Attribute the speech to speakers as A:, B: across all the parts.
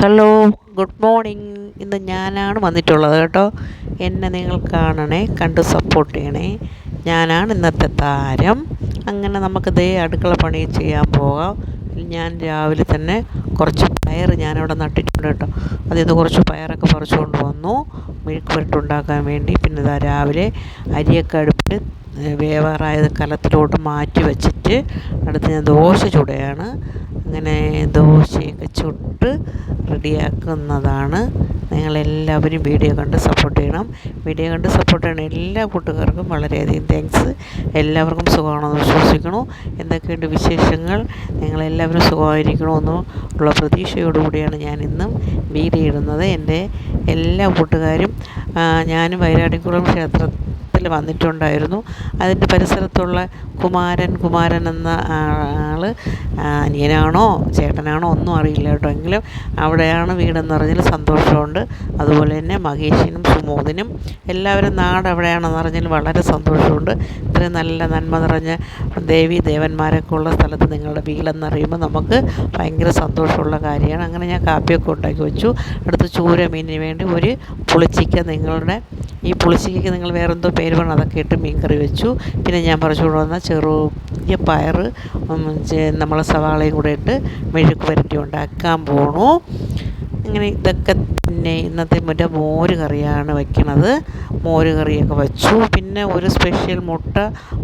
A: Hello good morning. ഇന്ന് ഞാനാണ് വന്നിട്ടുള്ളത് കേട്ടോ. എന്നെ നിങ്ങൾ കാണണേ കണ്ട് സപ്പോർട്ട് ചെയ്യണേ. ഞാനാണ് ഇന്നത്തെ താരം. അങ്ങനെ നമുക്ക് ദേ അടുക്കള പണി ചെയ്യാൻ പോകാം. ഞാൻ രാവിലെ തന്നെ കുറച്ച് പയർ ഞാനവിടെ നട്ടിട്ടുണ്ട് കേട്ടോ. അതിൽ നിന്ന് കുറച്ച് പയറൊക്കെ പറിച്ചുകൊണ്ട് വന്നു. മെഴുക്ക് പുരട്ടുണ്ടാക്കാൻ വേണ്ടി. പിന്നെ ഇതാ രാവിലെ അരിയൊക്കെ അടുപ്പിൽ വേവാറായത് കലത്തിലോട്ട് മാറ്റി വെച്ചിട്ട് അടുത്ത് ഞാൻ ദോശ ചുടുകയാണ് അങ്ങനെ ദോശയൊക്കെ ചുട്ട് റെഡിയാക്കുന്നതാണ്. നിങ്ങളെല്ലാവരും വീഡിയോ കണ്ട് സപ്പോർട്ട് ചെയ്യണം. വീഡിയോ കണ്ട് സപ്പോർട്ട് ചെയ്യണം എല്ലാ കൂട്ടുകാർക്കും വളരെയധികം താങ്ക്സ് എല്ലാവർക്കും സുഖമാണെന്ന് വിശ്വസിക്കണു എന്തൊക്കെയുണ്ട് വിശേഷങ്ങൾ? നിങ്ങളെല്ലാവരും സുഖമായിരിക്കണമെന്ന് ഉള്ള പ്രതീക്ഷയോടുകൂടിയാണ് ഞാൻ ഇന്നും വീഡിയോ ഇടുന്നത്. എന്റെ എല്ലാ കൂട്ടുകാരും ഞാനും വൈരാടിക്കുളം ക്ഷേത്ര വന്നിട്ടുണ്ടായിരുന്നു. അതിന്റെ പരിസരത്തുള്ള കുമാരൻ കുമാരൻ എന്ന ആൾ അനിയനാണോ ചേട്ടനാണോ ഒന്നും അറിയില്ല കേട്ടോ. എങ്കിലും അവിടെയാണ് വീടെന്ന് പറഞ്ഞാൽ സന്തോഷമുണ്ട്. അതുപോലെ തന്നെ മഹേഷിനും സുമോദിനും എല്ലാവരും നാട് അവിടെയാണെന്ന് പറഞ്ഞാൽ വളരെ സന്തോഷമുണ്ട്. ഇത്രയും നല്ല നന്മ നിറഞ്ഞ ദേവി ദേവന്മാരൊക്കെ ഉള്ള സ്ഥലത്ത് നിങ്ങളുടെ വീടെന്നറിയുമ്പോൾ നമുക്ക് ഭയങ്കര സന്തോഷമുള്ള കാര്യമാണ്. അങ്ങനെ ഞാൻ കാപ്പിയൊക്കെ ഉണ്ടാക്കി വെച്ചു. അടുത്ത് ചൂര മീനിന് വേണ്ടി ഒരു പുളിച്ചിക്ക നിങ്ങളുടെ ഈ പുളിശ്ശിക്ക് നിങ്ങൾ വേറെന്തോ പേര് പറഞ്ഞു അതൊക്കെ ഇട്ട് മീൻ കറി വെച്ചു. പിന്നെ ഞാൻ പറിച്ചുകൊണ്ട് വന്ന ചെറിയ പയർ നമ്മളെ സവാളയും കൂടെ ഇട്ട് മെഴുക്ക് പുരട്ടി ഉണ്ടാക്കാൻ പോണു. അങ്ങനെ ഇതൊക്കെ പിന്നെ ഇന്നത്തെ മറ്റേ മോര് കറിയാണ് വെക്കണത്. മോര് കറിയൊക്കെ വെച്ചു. പിന്നെ ഒരു സ്പെഷ്യൽ മുട്ട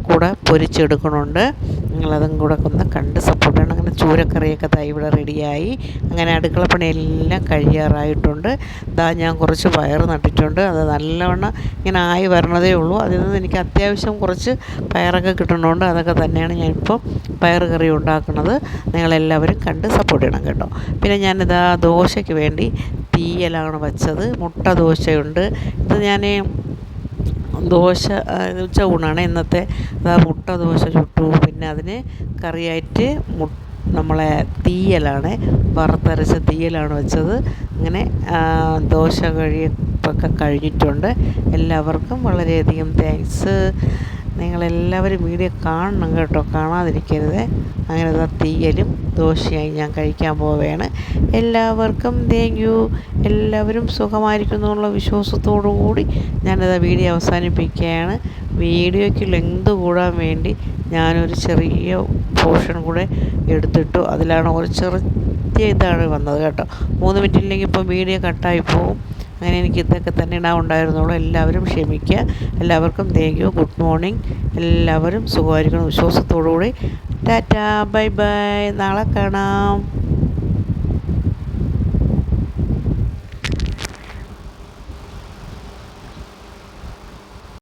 A: കൂടെ പൊരിച്ചെടുക്കണുണ്ട്. നിങ്ങളതും കൂടെ ഒന്ന് കണ്ട് സപ്പോർട്ട് ചെയ്യണം. അങ്ങനെ ചൂരക്കറിയൊക്കെ ദാ ഇവിടെ റെഡിയായി അങ്ങനെ അടുക്കള പണിയെല്ലാം കഴിയാറായിട്ടുണ്ട്. ദാ ഞാൻ കുറച്ച് പയർ നട്ടിട്ടുണ്ട്. അത് നല്ലവണ്ണം ഇങ്ങനെ ആയി വരണതേ ഉള്ളൂ. അതിൽ നിന്ന് എനിക്ക് അത്യാവശ്യം കുറച്ച് പയറൊക്കെ കിട്ടുന്നുണ്ട്. അതൊക്കെ തന്നെയാണ് ഞാനിപ്പോൾ പയർ കറി ഉണ്ടാക്കുന്നത്. നിങ്ങളെല്ലാവരും കണ്ട് സപ്പോർട്ട് ചെയ്യണം കേട്ടോ. പിന്നെ ഞാനിതാ ദോശയ്ക്ക് വേണ്ടി തീയലാണ് വെച്ചത്. മുട്ട ദോശയുണ്ട്. ഇത് ഞാൻ ദോശ ഉച്ച ഊണാണ്. ഇന്നത്തെ മുട്ട ദോശ ചുട്ടു. പിന്നെ അതിന് കറിയായിട്ട് മു നമ്മളെ തീയലാണ് വറുത്തരച്ച തീയലാണ് വെച്ചത്. അങ്ങനെ ദോശ കഴിപ്പൊക്കെ കഴിഞ്ഞിട്ടുണ്ട്. എല്ലാവർക്കും വളരെയധികം താങ്ക്സ് നിങ്ങളെല്ലാവരും വീഡിയോ കാണണം കേട്ടോ. കാണാതിരിക്കരുത്. അങ്ങനെ ഇതാ തീയലും ദോശയായി ഞാൻ കഴിക്കാൻ പോവുകയാണ്. എല്ലാവർക്കും താങ്ക് യു എല്ലാവരും സുഖമായിരിക്കുന്നു എന്നുള്ള വിശ്വാസത്തോടു കൂടി ഞാനിതാ വീഡിയോ അവസാനിപ്പിക്കുകയാണ്. വീഡിയോയ്ക്ക് ലെങ്ത് കൂടാൻ വേണ്ടി ഞാനൊരു ചെറിയ പോർഷൻ കൂടെ എടുത്തിട്ടു. അതിലാണ് ഒരു ചെറിയ ഇതാണ് വന്നത് കേട്ടോ. മൂന്ന് മിനിറ്റ് ഇല്ലെങ്കിൽ ഇപ്പം വീഡിയോ കട്ടായി പോവും. അങ്ങനെ എനിക്ക് ഇതൊക്കെ തന്നെ ഇടാൻ ഉണ്ടായിരുന്നുള്ളൂ. എല്ലാവരും ക്ഷമിക്കുക. എല്ലാവർക്കും താങ്ക് യു ഗുഡ് മോർണിംഗ് എല്ലാവരും സുഖമായിരിക്കണം. വിശ്വാസത്തോടു കൂടി ടാറ്റാ. Bye bye. നാളെ കാണാം.